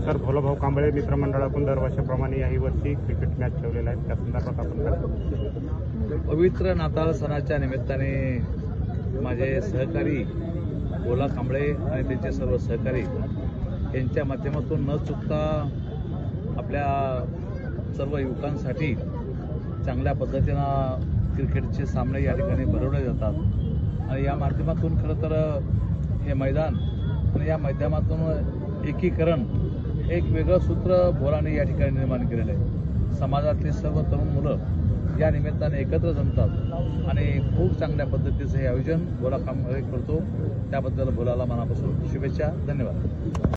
Sir भोलाभाऊ Kamble मित्रमंडळाकडून दरवर्षाप्रमाणे याही वर्षी cricket match ठेवलेला आहे त्या संदर्भात आपण पवित्र नाताळ सणाच्या निमित्ताने माझे सहकारी भोला कांबळे आणि त्यांचे सर्व सहकारी यांच्या माध्यमातून न चुकता आपल्या सर्व युवकांसाठी चांगल्या पद्धतीनं क्रिकेटचे सामने या ठिकाणी भरवले जातात. आणि या माध्यमातून खरं तर हे मैदान आणि या माध्यमातून एकीकरण एक वेगळं सूत्र भोराने या ठिकाणी निर्माण केलेलं आहे. समाजातली सर्व तरुण मुलं या निमित्ताने एकत्र जमतात आणि खूप चांगल्या पद्धतीचं हे आयोजन भोला काम करतो. त्याबद्दल भोलाला मनापासून शुभेच्छा धन्यवाद.